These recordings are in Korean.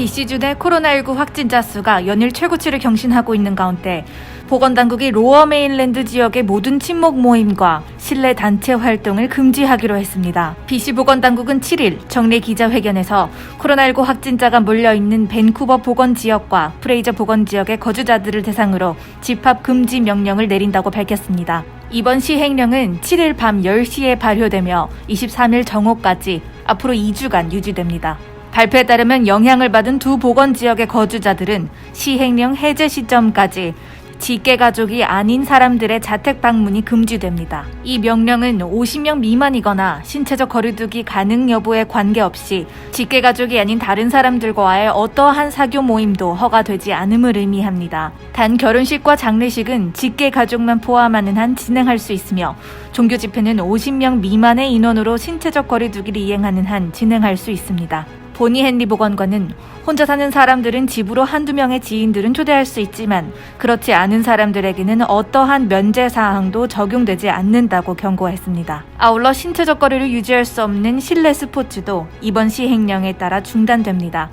BC주 내 코로나19 확진자 수가 연일 최고치를 경신하고 있는 가운데 보건당국이 로어 메인랜드 지역의 모든 친목 모임과 실내 단체 활동을 금지하기로 했습니다. BC 보건당국은 7일 정례 기자회견에서 코로나19 확진자가 몰려있는 밴쿠버 보건 지역과 프레이저 보건 지역의 거주자들을 대상으로 집합 금지 명령을 내린다고 밝혔습니다. 이번 시행령은 7일 밤 10시에 발효되며 23일 정오까지 앞으로 2주간 유지됩니다. 발표에 따르면 영향을 받은 두 보건 지역의 거주자들은 시행령 해제 시점까지 직계 가족이 아닌 사람들의 자택 방문이 금지됩니다. 이 명령은 50명 미만이거나 신체적 거리두기 가능 여부에 관계없이 직계 가족이 아닌 다른 사람들과의 어떠한 사교 모임도 허가되지 않음을 의미합니다. 단 결혼식과 장례식은 직계 가족만 포함하는 한 진행할 수 있으며 종교 집회는 50명 미만의 인원으로 신체적 거리두기를 이행하는 한 진행할 수 있습니다. 보니 헨리 보건관은 혼자 사는 사람들은 집으로 한두 명의 지인들은 초대할 수 있지만 그렇지 않은 사람들에게는 어떠한 면제 사항도 적용되지 않는다고 경고했습니다. 아울러 신체적 거리를 유지할 수 없는 실내 스포츠도 이번 시행령에 따라 중단됩니다.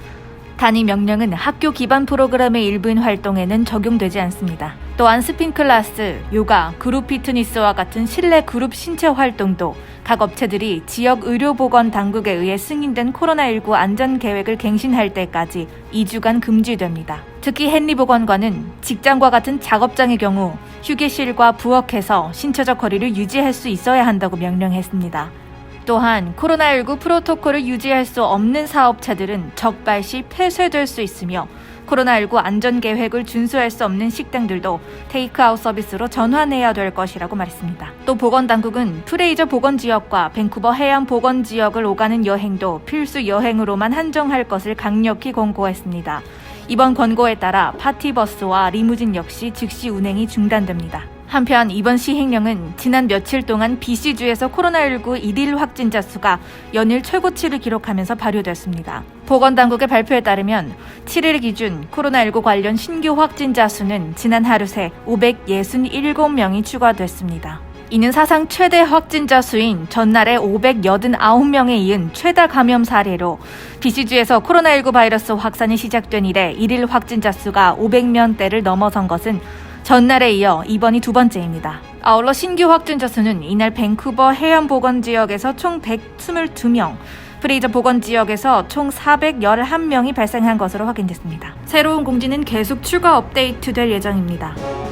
단위 명령은 학교 기반 프로그램의 일부인 활동에는 적용되지 않습니다. 또한 스핀 클래스, 요가, 그룹 피트니스와 같은 실내 그룹 신체 활동도 각 업체들이 지역 의료보건 당국에 의해 승인된 코로나19 안전 계획을 갱신할 때까지 2주간 금지됩니다. 특히 헨리 보건관은 직장과 같은 작업장의 경우 휴게실과 부엌에서 신체적 거리를 유지할 수 있어야 한다고 명령했습니다. 또한 코로나19 프로토콜을 유지할 수 없는 사업체들은 적발 시 폐쇄될 수 있으며 코로나19 안전 계획을 준수할 수 없는 식당들도 테이크아웃 서비스로 전환해야 될 것이라고 말했습니다. 또 보건당국은 프레이저 보건 지역과 밴쿠버 해안 보건 지역을 오가는 여행도 필수 여행으로만 한정할 것을 강력히 권고했습니다. 이번 권고에 따라 파티버스와 리무진 역시 즉시 운행이 중단됩니다. 한편 이번 시행령은 지난 며칠 동안 BC주에서 코로나19 일일 확진자 수가 연일 최고치를 기록하면서 발효됐습니다. 보건당국의 발표에 따르면 7일 기준 코로나19 관련 신규 확진자 수는 지난 하루 새 567명이 추가됐습니다. 이는 사상 최대 확진자 수인 전날의 589명에 이은 최다 감염 사례로 BC주에서 코로나19 바이러스 확산이 시작된 이래 일일 확진자 수가 500명대를 넘어선 것은 전날에 이어 이번이 두 번째입니다. 아울러 신규 확진자 수는 이날 밴쿠버 해안 보건 지역에서 총 122명, 프레이저 보건 지역에서 총 411명이 발생한 것으로 확인됐습니다. 새로운 공지는 계속 추가 업데이트될 예정입니다.